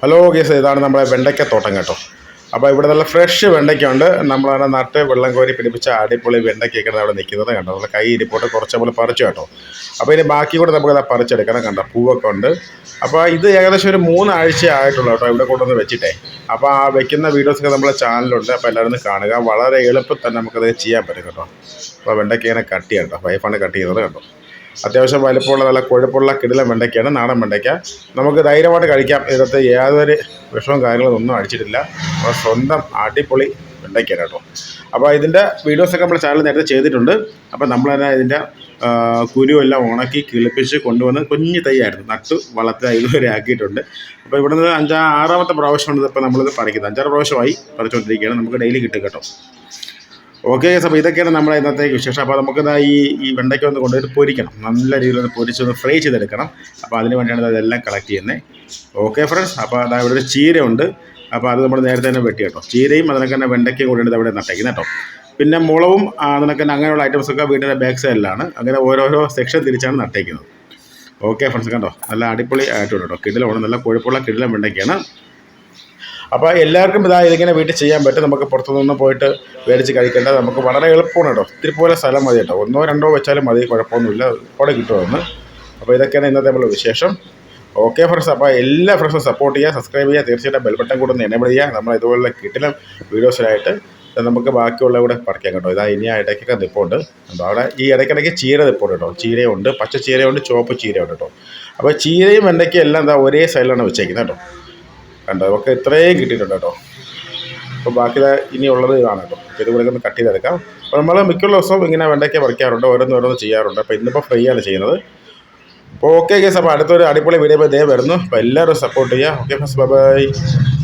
Hello case ഇതാണ് നമ്മുടെ വെണ്ടയ്ക്ക തോട്ടം കേട്ടോ. അപ്പോൾ ഇവിടെ നല്ല ഫ്രഷ് വെണ്ടയ്ക്കുണ്ട് നമ്മളവിടെ നട്ട് വെള്ളം കോരി പിടിപ്പിച്ച അടിപൊളി വെണ്ടയ്ക്കൊക്കെ അവിടെ നിൽക്കുന്നത് കണ്ടോ. നമ്മൾ കൈ ഇരിപ്പോട്ട് കുറച്ച് നമ്മൾ പറിച്ചു കേട്ടോ. അപ്പോൾ ഇനി ബാക്കി കൂടെ നമുക്ക് പറിച്ചെടുക്കണം കണ്ടോ. പൂവൊക്കെ ഉണ്ട്. അപ്പോൾ ഇത് ഏകദേശം ഒരു മൂന്നാഴ്ച ആയിട്ടുള്ളൂ കേട്ടോ ഇവിടെ കൊണ്ടുവന്ന് വെച്ചിട്ടേ. അപ്പോൾ ആ വെക്കുന്ന വീഡിയോസൊക്കെ നമ്മുടെ ചാനലുണ്ട് അപ്പോൾ എല്ലാവരും ഒന്ന് കാണുക. വളരെ എളുപ്പത്തിൽ തന്നെ നമുക്കത് ചെയ്യാൻ പറ്റും കേട്ടോ. അപ്പോൾ വെണ്ടയ്ക്ക ഇങ്ങനെ കട്ട് ചെയ്യാം കേട്ടോ. വൈഫാണ് കട്ട് ചെയ്യുന്നത് കേട്ടോ അത്യാവശ്യം വലിപ്പമുള്ള നല്ല കൊഴുപ്പുള്ള കിടിലൻ വെണ്ടയ്ക്കയാണ് നാടൻ വെണ്ടയ്ക്ക. നമുക്ക് ധൈര്യമായിട്ട് കഴിക്കാം. ഇതിനകത്ത് യാതൊരു വിഷവും കാര്യങ്ങളും ഒന്നും അടിച്ചിട്ടില്ല. സ്വന്തം അടിപൊളി വെണ്ടയ്ക്കാണ് കേട്ടോ. അപ്പോൾ ഇതിന്റെ വീഡിയോസൊക്കെ നമ്മൾ ചാനൽ നേരത്തെ ചെയ്തിട്ടുണ്ട്. അപ്പോൾ നമ്മൾ തന്നെ ഇതിന്റെ കുരു എല്ലാം ഉണക്കി കിളിപ്പിച്ച് കൊണ്ടുവന്ന് കുഞ്ഞു തൈയായിരുന്നു. നട്ട് വളർത്തി ഇതുവരെ ആക്കിയിട്ടുണ്ട്. അപ്പോൾ ഇവിടുന്ന് അഞ്ചാ ആറാമത്തെ പ്രാവശ്യമാണ് ഇപ്പോൾ നമ്മളിത് പറിക്കുന്നത്. അഞ്ചാറ് പ്രാവശ്യമായി പറിച്ചുകൊണ്ടിരിക്കുകയാണ്. നമുക്ക് ഡെയിലി കിട്ടും കേട്ടോ. ഓക്കെ അപ്പോൾ ഇതൊക്കെയാണ് നമ്മുടെ ഇന്നത്തെ വിശേഷം. അപ്പോൾ നമുക്ക് ഈ ഈ വെണ്ടയ്ക്ക ഒന്ന് കൊണ്ടുപോയിട്ട് പൊരിക്കണം. നല്ല രീതിയിൽ ഒന്ന് പൊരിച്ച് ഒന്ന് ഫ്രൈ ചെയ്തെടുക്കണം. അപ്പോൾ അതിന് വേണ്ടിയാണ് ഇതെല്ലാം കളക്ട് ചെയ്യുന്നത് ഓക്കെ ഫ്രണ്ട്സ് അപ്പോൾ അതാ ഇവിടെ ഒരു ചീരയുണ്ട്. അപ്പോൾ അത് നമ്മൾ നേരത്തെ തന്നെ വെട്ടി കേട്ടോ. ചീരയും അതിനൊക്കെ തന്നെ വെണ്ടയ്ക്കയും കൂടിയാണ് അവിടെ നട്ടേക്കുന്നത് കേട്ടോ. പിന്നെ മുളവും അതിനൊക്കെ അങ്ങനെയുള്ള ഐറ്റംസൊക്കെ വീടിന്റെ ബാക്ക് സൈഡിലാണ് അങ്ങനെ ഓരോരോ സെക്ഷൻ തിരിച്ചാണ് നട്ടേക്കുന്നത്. ഓക്കെ ഫ്രണ്ട്സ് കണ്ടോ? നല്ല അടിപൊളി ആയിട്ടുണ്ട് കേട്ടോ. കിടിലമാണ്. നല്ല കൊഴുപ്പുള്ള കിടിലം വെണ്ടയ്ക്കാണ് അപ്പോൾ എല്ലാവർക്കും ഇതാ ഇതിങ്ങനെ വീട്ടിൽ ചെയ്യാൻ പറ്റും. നമുക്ക് പുറത്തുനിന്ന് പോയിട്ട് മേടിച്ച് കഴിക്കേണ്ട. നമുക്ക് വളരെ എളുപ്പമാണ് കേട്ടോ. ഇത്തിരി പോലെ സ്ഥലം മതി കേട്ടോ. ഒന്നോ രണ്ടോ വെച്ചാലും മതി. കുഴപ്പമൊന്നുമില്ല. അവിടെ കിട്ടുമെന്ന്. അപ്പോൾ ഇതൊക്കെയാണ് ഇന്നത്തെ നമ്മൾ വിശേഷം. ഓക്കെ ഫ്രണ്ട്സ് അപ്പോൾ എല്ലാ ഫ്രണ്ട്സും സപ്പോർട്ട് ചെയ്യുക സബ്സ്ക്രൈബ് ചെയ്യുക. തീർച്ചയായിട്ടും ബെൽബട്ടൺ കൂടെ ഒന്ന് എനേബിൾ ചെയ്യുക. നമ്മൾ ഇതുപോലുള്ള കിട്ടിലും വീഡിയോസിലായിട്ട് നമുക്ക് ബാക്കിയുള്ള കൂടെ പറിക്കാം കേട്ടോ. ഇതാ ഇനി ഇടയ്ക്കൊക്കെ നിപ്പുണ്ട്. അവിടെ ഈ ഇടയ്ക്കിടയ്ക്ക് ചീര നിപ്പുണ്ട് കേട്ടോ. ചീരയുണ്ട് പച്ച ചീരയുണ്ട് ചുവപ്പ് ചീരയുണ്ട് കേട്ടോ. അപ്പോൾ ചീരയും വെണ്ടയ്ക്കും എല്ലാം എന്താ ഒരേ സൈഡിലാണ് വെച്ചേക്കുന്നത് കേട്ടോ. കണ്ടോ നമുക്ക് ഇത്രയും കിട്ടിയിട്ടുണ്ട് കേട്ടോ. അപ്പോൾ ബാക്കി ഇനിയുള്ളത് ഇതാണ് കേട്ടോ. ഇത് കൂടെ ഒന്ന് കട്ട് ചെയ്തെടുക്കാം. അപ്പോൾ നമ്മൾ മിക്കുള്ള ദിവസവും ഇങ്ങനെ വെണ്ടയ്ക്ക പറിക്കാറുണ്ട് ഓരോന്ന് ഓരോന്ന് ചെയ്യാറുണ്ട്. അപ്പോൾ ഇന്നിപ്പോൾ ഫ്രീ ആണ് ചെയ്യുന്നത്. അപ്പോൾ ഓക്കെ കേസ് അപ്പോൾ അടുത്തൊരു അടിപൊളി വീഡിയോ ഇതേ വരുന്നു. അപ്പോൾ എല്ലാവരും സപ്പോർട്ട് ചെയ്യുക. Okay first by